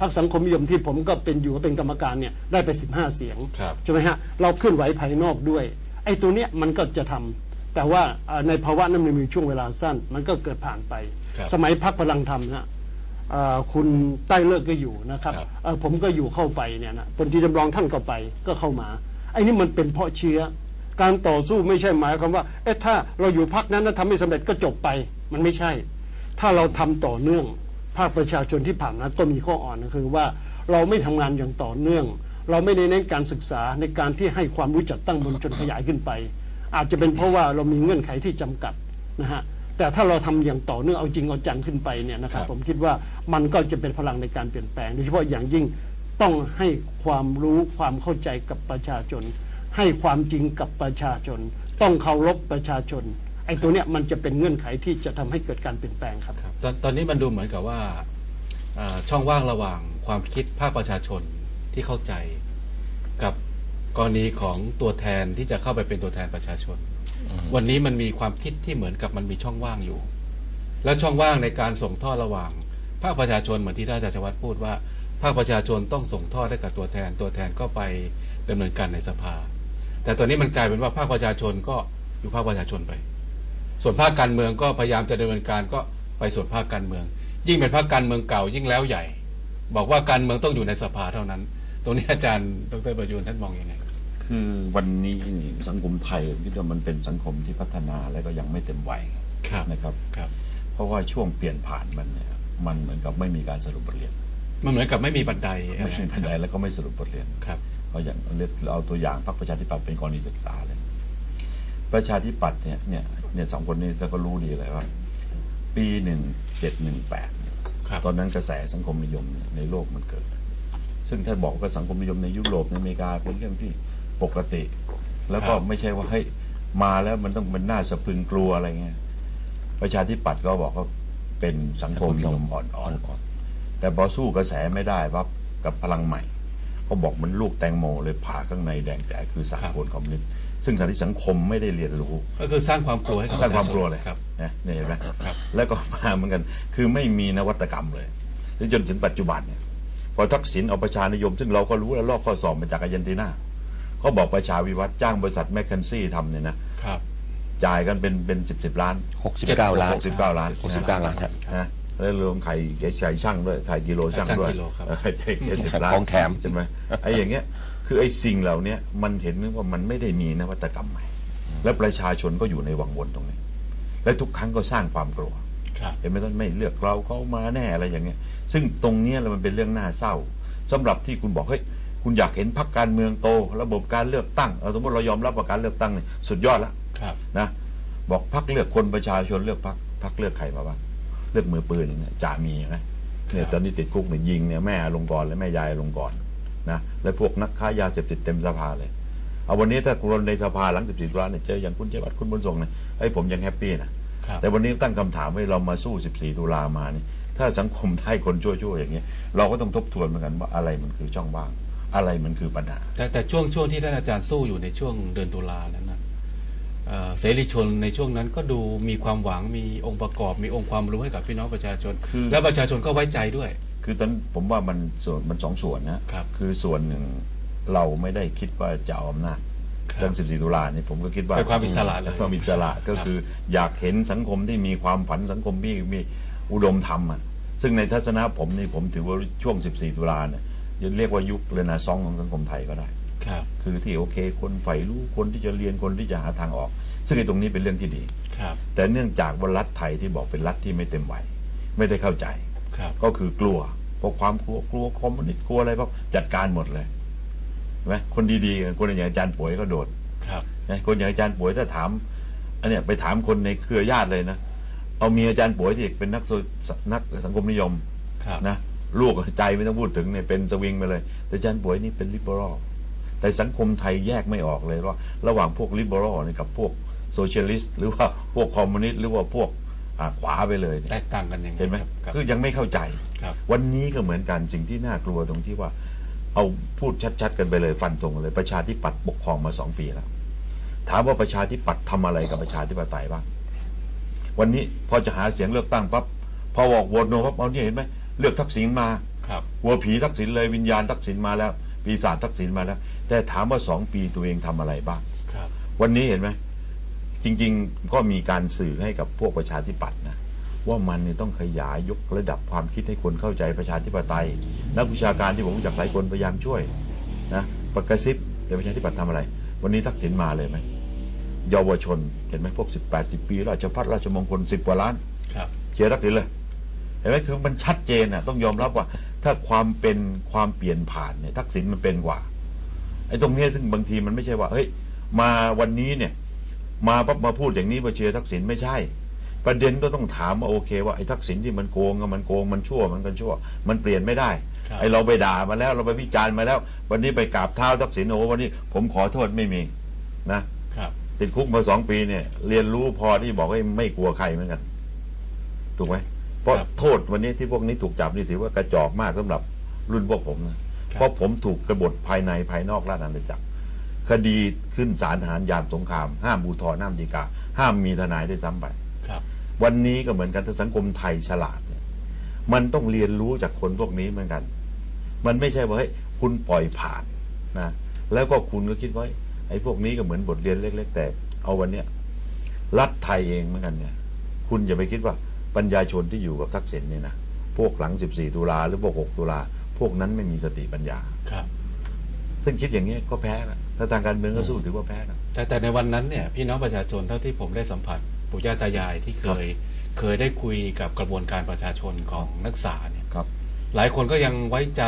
พรรคสังคมนิยมที่ผมก็เป็นอยู่เป็นกรรมการเนี่ยได้ไป 15 เสียงครับ ใช่ไหมฮะเราเคลื่อนไหวภายนอกด้วยไอ้ตัวเนี้ยมันก็จะทำแต่ว่าเอ่อในภาวะนั้นมันมีช่วงเวลาสั้น มันก็เกิดผ่านไป ครับสมัยพักพลังธรรมนะเอ่อคุณใต้เลิกก็อยู่นะครับครับ เอ่อผมก็อยู่เข้าไปเนี่ยนะพลตรีจำลองท่านก็ไปก็เข้ามาไอ้นี่มันเป็นเพราะเชื้อ การต่อสู้ไม่ใช่หมายความว่าเอ๊ะถ้าเราอยู่พักนั้นแล้วทำไม่สำเร็จก็จบไปมันไม่ใช่ ถ้าเราทำต่อเนื่อง ภาคประชาชนที่ผ่านนั้นก็มีข้ออ่อนก็คือว่าเราไม่ทำงานอย่างต่อเนื่อง เราไม่ได้เน้นการศึกษาในการที่ให้ความรู้จักตั้งบนจนขยายขึ้นไป อาจจะเป็นเพราะว่าเรามีเงื่อนไขที่จำกัดนะฮะแต่ถ้าเราทำอย่างต่อเนื่องเอาจริงเอาจังขึ้นไปเนี่ยนะครับครับผมคิดว่ามันก็จะเป็นพลังในการเปลี่ยนแปลงโดยเฉพาะอย่างยิ่งต้องให้ความรู้ความเข้าใจกับประชาชน ให้ความจริงกับประชาชน ต้องเคารพประชาชน ไอ้ตัวเนี้ยมันจะเป็นเงื่อนไขที่จะทำให้เกิดการเปลี่ยนแปลงครับ ครับตอนตอนนี้มันดูเหมือนกับว่าเอ่อช่องว่างระหว่างความคิดภาคประชาชนที่เข้าใจ กับกรณีของตัวแทนที่จะเข้าไปเป็นตัวแทนประชาชน วันนี้มันมีความคิดที่เหมือนกับมันมีช่องว่างอยู่ แล้วช่องว่างในการส่งทอดระหว่าง ภาคประชาชนเหมือนที่ท่านอาจารย์ชวัฒน์พูดว่า ภาคประชาชนต้องส่งทอดให้กับตัวแทน ตัวแทนก็ไปดำเนินการในสภา แต่ตอนนี้มันกลายเป็นว่าภาคประชาชนก็อยู่ภาคประชาชนไป ส่วนภาคการเมืองก็พยายามจะดำเนินการก็ไปส่วนภาคการเมือง ยิ่งเป็นภาคการเมืองเก่ายิ่งแล้วใหญ่ บอกว่าการเมืองต้องอยู่ในสภาเท่านั้น ตรงนี้อาจารย์ดรประยูนท่านมองอยังไงคือวันนี้นี่สังคมไทยผมคิดว่ามันเป็นสังคมที่พัฒนาและก็ยังไม่เต็มวัยครับนะครับครับ เพราะว่าช่วงเปลี่ยนผ่านมันเนี่ยมันเหมือนกับไม่มีการสรุปบทเรียน มันเหมือนกับไม่มีบันไดไม่ใช่บันไดแล้วก็ไม่สรุปบทเรียนครับเอาอย่างเราเอาตัวอย่างพรรคประชาธิปัตย์เป็นกรณีศึกษาเลย ประชาธิปัตย์เนี่ยเนี่ยเนี่ยสองคนนี้ก็รู้ดีเลยว่า ปีหนึ่งเจ็ดหนึ่งแปดครับตอนนั้นกระแสสังคมนิยมเนี่ยในโลกมันเกิด ซึ่งถ้าบอกว่าสังคมนิยมในยุโรปในอเมริกาเป็นเรื่องที่ปกติ แล้วก็ครับไม่ใช่ว่าเฮ้ยมาแล้วมันต้องเป็นหน้าสะพรึงกลัวอะไรเงี้ยประชาธิปัตย์ก็บอกว่าเป็นสังคมนิยมอ่อนๆแต่พอสู้กระแสไม่ได้ปั๊บกับพลังใหม่ ก็บอกมันลูกแตงโมเลยผ่าข้างในแดงแจ๋คือสากลคอมมิวนิสต์ซึ่งทางที่สังคมไม่ได้เรียนรู้ ก็คือสร้างความกลัวให้กับสร้างความกลัวเลยครับนะนี่เห็นไหมครับแล้วก็มาเหมือนกัน คือไม่มีนวัตกรรมเลยจนถึงปัจจุบันเนี่ยพอทักษิณเอาประชานิยม ซึ่งเราก็รู้แล้วลอกข้อสอบมาจากอาร์เจนตินาเขาบอกประชาวิวัฒน์จ้างบริษัทแมคเคนซี่ทำเนี่ยนะครับจ่ายกันเป็นเป็นสิบสิบล้านหกสิบเก้าล้านหกสิบเก้าล้านหกสิบเก้าล้านครับนะ แล้วรวมไข่ไก่ไข่ช่างด้วยไข่กิโลช่างด้วยช่างกิโลครับ เออไข่เจ็ดสิบล้านของแถม ใช่ไหมไอ้อย่างเงี้ยคือไอ้สิ่งเหล่าเนี้ยมันเห็นว่ามันไม่ได้มีนวัตกรรมใหม่ และประชาชนก็อยู่ในวังวนตรงนี้ และทุกครั้งก็สร้างความกลัว ครับ เห็นไหมท่านไม่เลือกเราเขามาแน่อะไรอย่างเงี้ย ซึ่งตรงเนี้ยแหละมันเป็นเรื่องน่าเศร้าสำหรับที่คุณบอกเฮ้ยคุณอยากเห็นพรรคการเมืองโต ระบบการเลือกตั้งเอาสมมติเรายอมรับว่าการเลือกตั้งเนี่ยสุดยอดแล้วครับ นะบอกพรรคเลือกคนประชาชนเลือกพรรคพรรคเลือกใครมาบ้าง เลือกมือปืนอย่างเงี้ยจ่ามีนะเนี่ยตอนนี้ติดคุกเนี่ยยิงเนี่ยแม่ลงก่อนและแม่ยายลงก่อนนะและพวกนักค้ายาเสพติดเต็มสภาเลยเอาวันนี้ถ้าคนในสภาหลัง14ตุลาเนี่ยเจออย่างคุณเจวัตคุณบุญทรงเนี่ยไอ้ยผมยังแฮปปี้นะครับแต่วันนี้ตั้งคำถามให้เรามาสู้14ตุลามานี่ถ้าสังคมไทยคนชั่วๆอย่างเงี้ยเราก็ต้องทบทวนเหมือนกันว่าอะไรมันคือช่องว่างอะไรมันคือปัญหาแต่แต่ช่วงช่วงที่ท่านอาจารย์สู้อยู่ในช่วงเดือนตุลานั้นนะ เอ่อเสรีชนในช่วงนั้นก็ดูมีความหวังมีองค์ประกอบ มีองค์ความรู้ให้กับพี่น้องประชาชนคือและประชาชนก็ไว้ใจด้วย คือตอนผมว่ามันส่วนมันสองส่วนนะครับคือส่วนหนึ่งเราไม่ได้คิดว่าจะเอาอำนาจครับจน14 ตุลานี่ผมก็คิดว่าเป็นความอิสระเลยความอิสระก็คืออยากเห็นสังคมที่มีความฝันสังคมที่มีอุดมธรรมอะซึ่งในทัศนะผมนี่ผมถือว่าช่วง 14 ตุลาเนี่ยเรียกว่ายุคเรเนซองส์ของสังคมไทยก็ได้ ครับ คือที่โอเค คนใฝ่รู้คนที่จะเรียนคนที่จะหาทางออก ซึ่งไอ้ตรงนี้เป็นเรื่องที่ดี ครับ แต่เนื่องจากว่ารัฐไทยที่บอกเป็นรัฐที่ไม่เต็มวัยไม่ได้เข้าใจ ครับ ก็คือกลัวเพราะความกลัวกลัวคอมมิวนิสต์กลัวอะไรก็จัดการหมดเลยเห็นไหมคนดีๆ คนอย่างอาจารย์ป่วยก็โดดครับนะคนอย่างอาจารย์ป่วยถ้าถามอันเนี้ยไปถามคนในเครือญาติเลยนะเอาเมียอาจารย์ป่วยที่เป็นนักโซนักสังคมนิยมครับนะลูกใจไม่ต้องพูดถึงเนี่ยเป็นสวิงไปเลย แต่อาจารย์ป่วยนี่เป็นลิเบอรัล แต่สังคมไทยแยกไม่ออกเลยว่า ระหว่างพวกลิเบอรัลเนี่ยกับพวกโซเชียลิสต์หรือว่าพวกคอมมิวนิสต์หรือว่าพวกอ่าขวาไปเลยเนี่ยแตกต่างกันยังไงเห็นไหมครับคือยังไม่เข้าใจครับวันนี้ก็เหมือนกันสิ่งที่น่ากลัวตรงที่ว่า เอาพูดชัด ๆ กันไปเลยฟันตรงกันเลยประชาธิปัตย์ปกครองมาสองปีแล้วถามว่าประชาธิปัตย์ทำอะไรกับประชาธิปไตยบ้างวันนี้พอจะหาเสียงเลือกตั้งปั๊บพอบอกโหวตโนปั๊บเอาเนี่ยเห็นไหมเลือกทักษิณมาครับกลัวผีทักษิณเลยวิญญาณทักษิณมาแล้วปีศาจทักษิณมาแล้ว แต่ถามว่าสองปีตัวเองทำอะไรบ้าง ครับ วันนี้เห็นไหมจริงๆก็มีการสื่อให้กับพวกประชาธิปัตย์นะว่ามันเนี่ยต้องขยายยกระดับความคิดให้คนเข้าใจประชาธิปไตย นักวิชาการที่ผมรู้จักหลายคนพยายามช่วยนะประกระซิบเดี๋ยวประชาธิปัตย์ทำอะไร วันนี้ทักษิณมาเลยไหมเยาวชนเห็นไหมพวก 18 10 ปี ราชพัฒราชมงคล 10 กว่าล้านครับ เชียร์ทักษิณเลยเห็นไหมคือมันชัดเจนน่ะต้องยอมรับว่า ถ้าความเป็นความเปลี่ยนผ่านเนี่ยทักษิณมันเป็นกว่า ไอ้ตรงเนี้ยซึ่งบางทีมันไม่ใช่ว่าเฮ้ยมาวันนี้เนี่ย มาปั๊บมาพูดอย่างนี้มาเชียร์ทักษิณไม่ใช่ ประเด็นก็ต้องถามว่าโอเค ว่าไอ้ทักษิณที่มันโกงอะมันโกงมันชั่วมันกันชั่ว มันเปลี่ยนไม่ได้ครับไอ้เราไปด่ามาแล้วเราไปวิจารณ์มาแล้ว วันนี้ไปกราบเท้าทักษิณโอ้วันนี้ผมขอโทษไม่มีนะครับติดคุกมาสองปีเนี่ย เรียนรู้พอที่บอกว่าไม่กลัวใครเหมือนกันถูกไหมเพราะครับโทษวันนี้ที่พวกนี้ถูกจับนี่ถือว่ากระจอกมากสำหรับรุ่นพวกผมนะ เพราะผมถูกกบฏภายในภายนอกราชอาณาจักร คดีขึ้นศาลทหารยามสงคราม ห้ามบูทรห้ามฎีกา ห้ามมีทนายด้วยซ้ำไปครับวันนี้ก็เหมือนกันถ้าสังคมไทยฉลาดเนี่ยมันต้องเรียนรู้จากคนพวกนี้เหมือนกัน มันไม่ใช่ว่าเฮ้ยคุณปล่อยผ่านนะแล้วก็คุณก็คิดว่าไอ้พวกนี้ก็เหมือนบทเรียนเล็ก ๆ แต่เอาวันเนี้ยรัฐไทยเองเหมือนกันเนี่ย คุณอย่าไปคิดว่าปัญญาชนที่อยู่กับทักษิณเนี่ยนะพวกหลัง 14 ตุลาหรือพวก 6 ตุลา พวกนั้นไม่มีสติปัญญา ครับ ซึ่งคิดอย่างนี้ยก็แพ้ละถ้าทางการเมืองก็สู้ถือว่าแพ้ละแต่แต่ในวันนั้นเนี่ยพี่น้องประชาชนเท่าที่ผมได้สัมผัสปู่ย่าตายายที่เคย เคยได้คุยกับกระบวนการประชาชนของนักศึกษาเนี่ยครับ หลายคนก็ยังไว้ใจ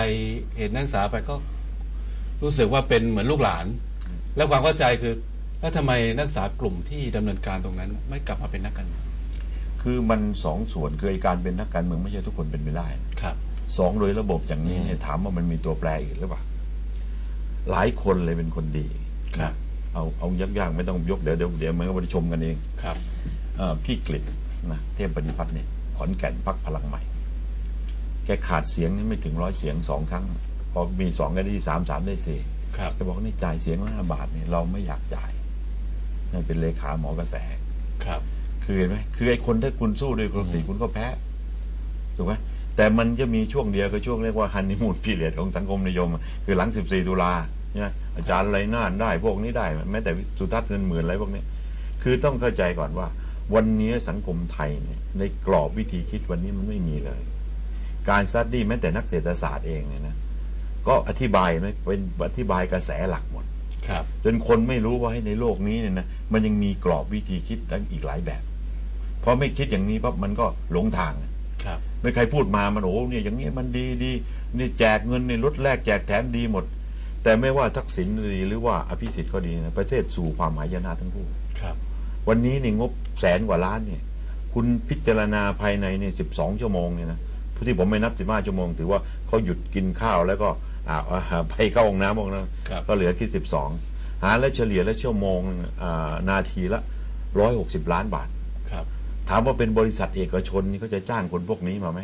เห็นนักศึกษาไปก็ รู้สึกว่าเป็นเหมือนลูกหลาน แล้วความเข้าใจคือแล้วทำไมนักศึกษากลุ่มที่ดำเนินการตรงนั้น ไม่กลับมาเป็นนักการเมืองคือมันสองส่วนคือไอ้การเป็นนักการเมืองไม่ใช่ทุกคนเป็นไปได้ครับ สองโดยระบบอย่างนี้เนี่ยถามว่ามันมีตัวแปรอีกหรือเปล่าหลายคนเลยเป็นคนดีครับ เอาเอายากๆไม่ต้องยกเดี๋ยวเดี๋ยวเดี๋ยวมันก็ไปชมกันเองครับเออพี่กฤษนะเทพปฏิพัฒน์เนี่ยขอนแก่นพักพลังใหม่ แกขาดเสียงนี่ไม่ถึงร้อยเสียงสองครั้ง พอมีสองก็ได้สามสามได้สี่ครับแกบอกว่านี่จ่ายเสียงละห้าบาทเนี่ยเราไม่อยากจ่ายนั่นเป็นเลขาหมอกระแสครับ คือเห็นไหมคือไอ้คนถ้าคุณสู้ด้วยปกติคุณก็แพ้ถูกไหม แต่มันจะมีช่วงเดียวคือช่วงเรียกว่าฮันนีมูนพีเรียดของสังคมนิยม คือหลัง 14 ตุลาเนี่ยอาจารย์ไรน่านได้พวกนี้ได้ แม้แต่สุทัศน์เงินหมื่นอะไรพวกนี้ คือต้องเข้าใจก่อนว่า วันนี้สังคมไทยเนี่ยในกรอบวิธีคิดวันนี้มันไม่มีเลย การสตัดดี้แม้แต่นักเศรษฐศาสตร์เองเนี่ยนะก็อธิบายไหมเป็นอธิบายกระแสหลักหมดครับจนคนไม่รู้ว่าให้ในโลกนี้เนี่ยนะมันยังมีกรอบวิธีคิดตั้งอีกหลายแบบพอไม่คิดอย่างนี้ปั๊บมันก็หลงทางครับ ไม่ใครพูดมามันโอ้เนี่ยอย่างนี้มันดีดีนี่แจกเงินในลดแลกแจกแถมดีหมด แต่ไม่ว่าทักษิณดีหรือว่าอภิสิทธิ์ก็ดีนะประเทศสู่ความหายนะทั้งคู่ครับ วันนี้ในงบแสนกว่าล้านเนี่ย คุณพิจารณาภายในเนี่ยสิบสองชั่วโมงเนี่ยนะที่ผมไม่นับสิบห้าชั่วโมง ถือว่าเขาหยุดกินข้าวแล้วก็อ่าอ่าไปเข้าห้องน้ำห้องน้ำครับก็เหลือแค่สิบสองหารแล้วเฉลี่ยแล้วชั่วโมงอ่านาทีละร้อยหกสิบล้านบาทครับ ถามว่าเป็นบริษัทเอกชนนี่เขาจะจ้างคนพวกนี้มาไหม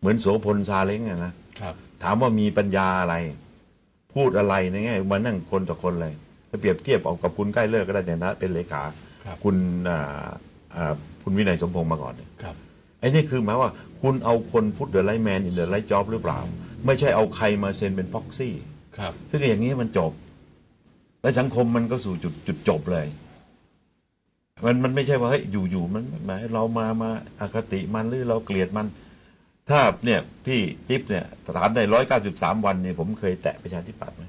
เหมือนโสพลซาเล้งอะนะครับถามว่ามีปัญญาอะไร พูดอะไรในแง่มานั่งคนต่อคนเลยถ้าเปรียบเทียบเอากับคุณใกล้เลิกก็ได้ในฐานะเป็นเลขาครับคุณอ่าอ่าคุณวินัยสมพงษ์มาก่อนเนี่ยครับ ไอ้นี่คือหมายว่าคุณเอาคนพุทธเดอะไลแมนอินเดอะไลจ็อบหรือเปล่า ไม่ใช่เอาใครมาเซ็นเป็นพ็อกซี่ครับซึ่งอย่างนี้มันจบ และสังคมมันก็สู่จุดจุดจบเลย มันมันไม่ใช่ว่าเฮ้ยอยู่อยู่มันหมายเรามามาอคติมันหรือเราเกลียดมัน ถ้าเนี่ย พี่จิ๊บเนี่ยถามได้ร้อยเก้าสิบสามวันเนี่ยผมเคยแตะประชาธิปัตย์ไหม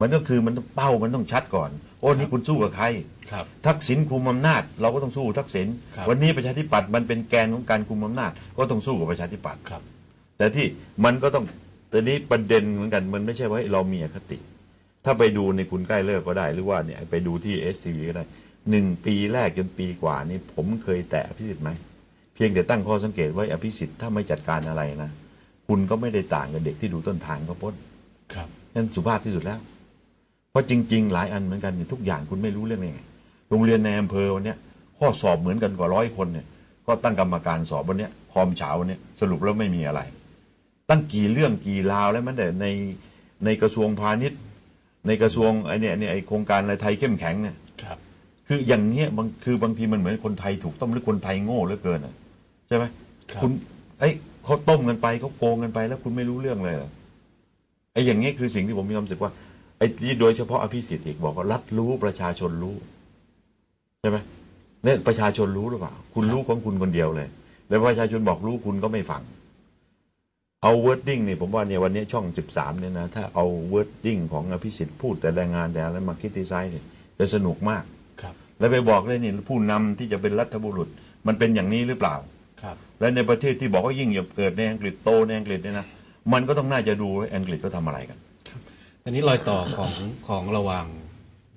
มันก็คือมันต้องเป้ามันต้องชัดก่อน โอ้นี่คุณสู้กับใครครับ ทักษิณคุมอำนาจ เราก็ต้องสู้ทักษิณครับวันนี้ประชาธิปัตย์มันเป็นแกนของการคุมอำนาจ ก็ต้องสู้กับประชาธิปัตย์ครับ แต่ที่มันก็ต้องแต่นี้ประเด็นเหมือนกันมันไม่ใช่ว่าเฮ้ยเรามีอคติ ถ้าไปดูในคุณใกล้เลิกก็ได้หรือว่าเนี่ยไปดูที่เอสทีวีก็ได้ หนึ่งปีแรกจนปีกว่านี่ผมเคยแตะอภิสิทธิ์ไหม เพียงแต่ตั้งข้อสังเกตไว้อภิสิทธิ์ถ้าไม่จัดการอะไรนะ คุณก็ไม่ได้ต่างกับเด็กที่ดูต้นทางก็พ้นครับนั่นสุภาพที่สุดแล้ว เพราะจริง ๆ หลายอันเหมือนกันเนี่ยทุกอย่างคุณไม่รู้เรื่องยังไงโรงเรียนในอำเภอวันเนี้ยข้อสอบเหมือนกันกว่าร้อยคนเนี่ยก็ตั้งกรรมการสอบวันเนี้ยคอมเช้าวันเนี้ยสรุปแล้วไม่มีอะไร ตั้งกี่เรื่องกี่ราวแล้วมันแต่ในในกระทรวงพาณิชย์ ในกระทรวงไอเนี่ยเนี่ยไอโครงการอะไรไทยเข้มแข็งเนี่ย ครับคืออย่างเนี้ยบางคือบางทีมันเหมือนคนไทยถูกต้องหรือคนไทยโง่เหลือเกินอะใช่ไหมครับ คุณไอ้เขาต้มกันไปเขาโกงกันไปแล้วคุณไม่รู้เรื่องเลยเหรอไอ้อย่างนี้คือสิ่งที่ผมมีความรู้สึกว่าไอ้ที่โดยเฉพาะอภิสิทธิ์อีกบอกว่ารัฐรู้ประชาชนรู้ใช่ไหมเนี่ยประชาชนรู้หรือเปล่า คุณรู้ของคุณคนเดียวเลย แล้วประชาชนบอกรู้คุณก็ไม่ฟัง เอา wording นี่ผมว่าเนี่ยวันนี้ช่อง 13 เนี่ยนะ ถ้าเอา wording ของอภิสิทธิ์พูดแต่แรงงานแต่อะไรมาคิดดีไซน์เนี่ยจะสนุกมากครับ แล้วไปบอกเลยนี่ผู้นำที่จะเป็นรัฐบุรุษ มันเป็นอย่างนี้หรือเปล่าครับ และในประเทศที่บอกว่ายิ่งอย่าเกิดในอังกฤษโตในอังกฤษเนี่ยนะมันก็ต้องน่าจะดูว่าอังกฤษเขาทำอะไรกันอันนี้รอยต่อของของระหว่าง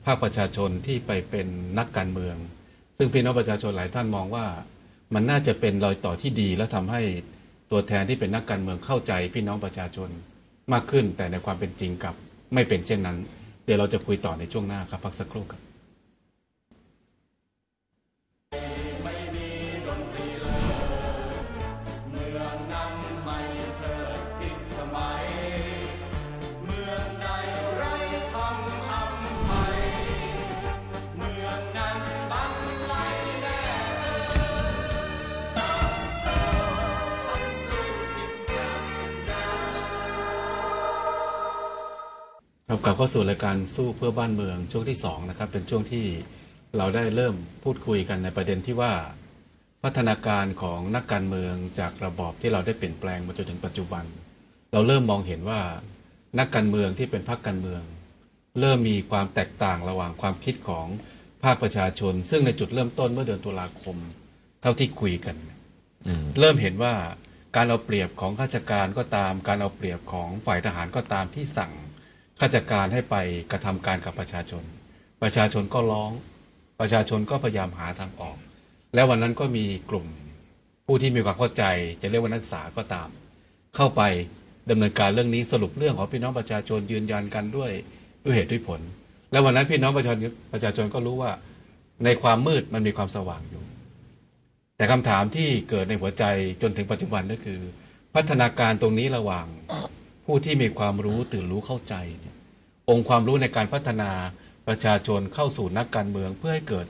ภาคประชาชนที่ไปเป็นนักการเมือง ซึ่งพี่น้องประชาชนหลายท่านมองว่า มันน่าจะเป็นรอยต่อที่ดีและทำให้ตัวแทนที่เป็นนักการเมืองเข้าใจพี่น้องประชาชนมากขึ้น แต่ในความเป็นจริงกับไม่เป็นเช่นนั้น เดี๋ยวเราจะคุยต่อในช่วงหน้าครับพักสักครู่ครับ ครับกลับเข้าสู่รายการสู้เพื่อบ้านเมืองช่วงที่สองนะครับเป็นช่วงที่เราได้เริ่มพูดคุยกันในประเด็นที่ว่า พัฒนาการของนักการเมืองจากระบอบที่เราได้เปลี่ยนแปลงมาจนถึงปัจจุบัน เราเริ่มมองเห็นว่านักการเมืองที่เป็นพรรคการเมือง เริ่มมีความแตกต่างระหว่างความคิดของภาคประชาชน ซึ่งในจุดเริ่มต้นเมื่อเดือนตุลาคม เท่าที่คุยกันเริ่มเห็นว่าการเอาเปรียบของข้าราชการก็ตาม การเอาเปรียบของฝ่ายทหารก็ตามที่สั่ง ข้าราชการให้ไปกระทำการกับประชาชน ประชาชนก็ร้อง ประชาชนก็พยายามหาทางออก แล้ววันนั้นก็มีกลุ่มผู้ที่มีความเข้าใจจะเรียกว่านักศึกษาก็ตาม เข้าไปดำเนินการเรื่องนี้สรุปเรื่องของพี่น้องประชาชนยืนยันกันด้วยด้วยเหตุด้วยผล แล้ววันนั้นพี่น้องประชาชนประชาชนก็รู้ว่าในความมืดมันมีความสว่างอยู่ แต่คำถามที่เกิดในหัวใจจนถึงปัจจุบันก็คือ พัฒนาการตรงนี้ระหว่าง ผู้ที่มีความรู้ตื่นรู้เข้าใจเนี่ยองค์ความรู้ในการพัฒนาประชาชนเข้าสู่นักการเมืองเพื่อให้เกิด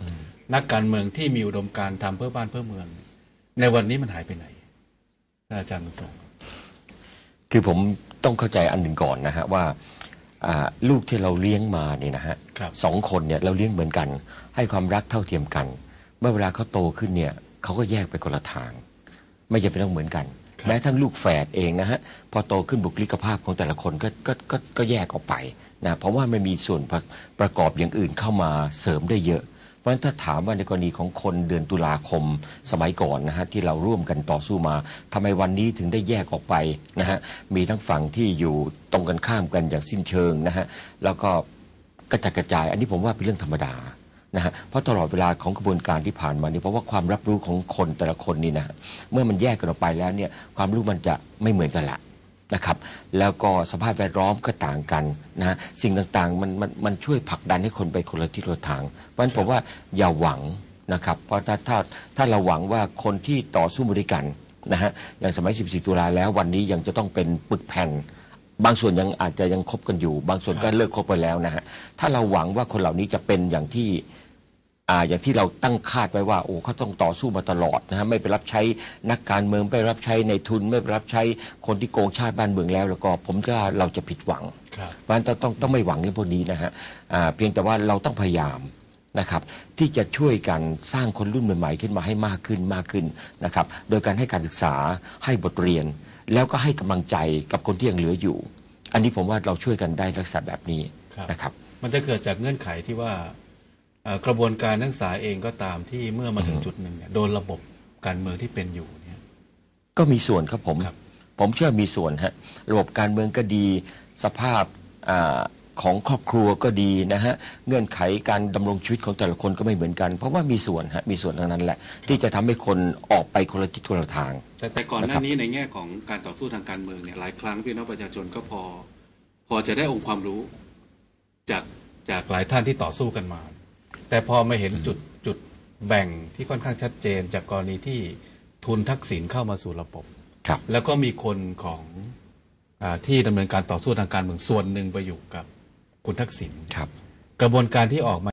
นักการเมืองที่มีอุดมการณ์ทำเพื่อบ้านเพื่อเมือง ในวันนี้มันหายไปไหนท่านอาจารย์บุญส่งคือผมต้องเข้าใจอันหนึ่งก่อนนะฮะว่าอ่าลูกที่เราเลี้ยงมาเนี่ยนะฮะครับสองคนเนี่ยเราเลี้ยงเหมือนกัน ให้ความรักเท่าเทียมกัน เมื่อเวลาเขาโตขึ้นเนี่ยเขาก็แยกไปคนละทาง ไม่จำเป็นต้องเหมือนกันครับ แม้ทั้งลูกแฝดเองนะฮะพอโตขึ้นบุคลิกภาพของแต่ละคนก็ก็ก็ก็แยกออกไปนะเพราะว่ามันมีส่วนประประกอบอย่างอื่นเข้ามาเสริมได้เยอะ เพราะฉะนั้นถ้าถามว่าในกรณีของคนเดือนตุลาคมสมัยก่อนนะฮะที่เราร่วมกันต่อสู้มาทำไมวันนี้ถึงได้แยกออกไปนะฮะมีทั้งฝั่งที่อยู่ตรงกันข้ามกันอย่างสิ้นเชิงนะฮะแล้วก็กระจัดกระจาย อันนี้ผมว่าเป็นเรื่องธรรมดา นะฮะเพราะตลอดเวลาของกระบวนการที่ผ่านมานี่เพราะว่าความรับรู้ของคนแต่ละคนนี่นะเมื่อมันแยกกันออกไปแล้วเนี่ยความรู้มันจะไม่เหมือนกันละนะครับ แล้วก็สภาพแวดล้อมก็ต่างกันนะฮะสิ่งต่างๆมันมันมันช่วยผลักดันให้คนไปคนละทิศคนละทาง เพราะฉะนั้นผมว่าอย่าหวังนะครับ เพราะถ้าถ้าถ้าเราหวังว่าคนที่ต่อสู้บริกันนะฮะอย่างสมัย 14 ตุลาแล้ววันนี้ยังจะต้องเป็นปึกแผ่น บางส่วนยังอาจจะยังคบกันอยู่ บางส่วนก็เลิกคบไปแล้วนะฮะถ้าเราหวังว่าคนเหล่านี้จะเป็นอย่างที่ อ่าอย่างที่เราตั้งคาดไว้ว่า โอ้เขาต้องต่อสู้มาตลอดนะฮะไม่ไปรับใช้นักการเมืองไม่ไปรับใช้ในทุน ไม่ไปรับใช้คนที่โกงชาติบ้านเมืองแล้ว แล้วก็ผมก็เราจะผิดหวังครับเพราะฉะนั้นต้องต้องต้องไม่หวังเรื่องพวกนี้นะฮะอ่าเพียงแต่ว่าเราต้องพยายามนะครับที่จะช่วยกันสร้างคนรุ่นใหม่ๆขึ้นมาให้มากขึ้นมากขึ้นนะครับโดยการให้การศึกษาให้บทเรียน แล้วก็ให้กำลังใจกับคนที่ยังเหลืออยู่ อันนี้ผมว่าเราช่วยกันได้ลักษณะแบบนี้ครับนะครับ มันจะเกิดจากเงื่อนไขที่ว่าเอ่อ กระบวนการนักศึกษาเองก็ตามที่เมื่อมาถึงจุดหนึ่งเนี่ยโดนระบบการเมืองที่เป็นอยู่เนี่ยก็มีส่วนครับผมครับผมเชื่อมีส่วนฮะระบบการเมืองก็ดี สภาพอาของครอบครัวก็ดีนะฮะเงื่อนไขการดำรงชีวิตของแต่ละคนก็ไม่เหมือนกัน เพราะว่ามีส่วนฮะมีส่วนทั้งนั้นแหละ ที่จะทำให้คนออกไปคนละทิศคนละทาง แต่แต่ก่อนหนะครัน้าบนี้ในแง่ของการต่อสู้ทางการเมืองเนี่ยหลายครั้งพี่น้องประชาชนก็พอ พอจะได้องค์ความรู้ จากจากหลายท่านที่ต่อสู้กันมา แต่พอมาเห็นจุดจุดแบ่งที่ค่อนข้างชัดเจน จากกรณีที่ทุนทักษิณเข้ามาสู่ระบบ ครับ แล้วก็มีคนของอาที่ดำเนินการต่อสู้ทางการเมืองส่วนหนึ่งไปอยู่กับคุณทักษิณครับ กระบวนการที่ออกมา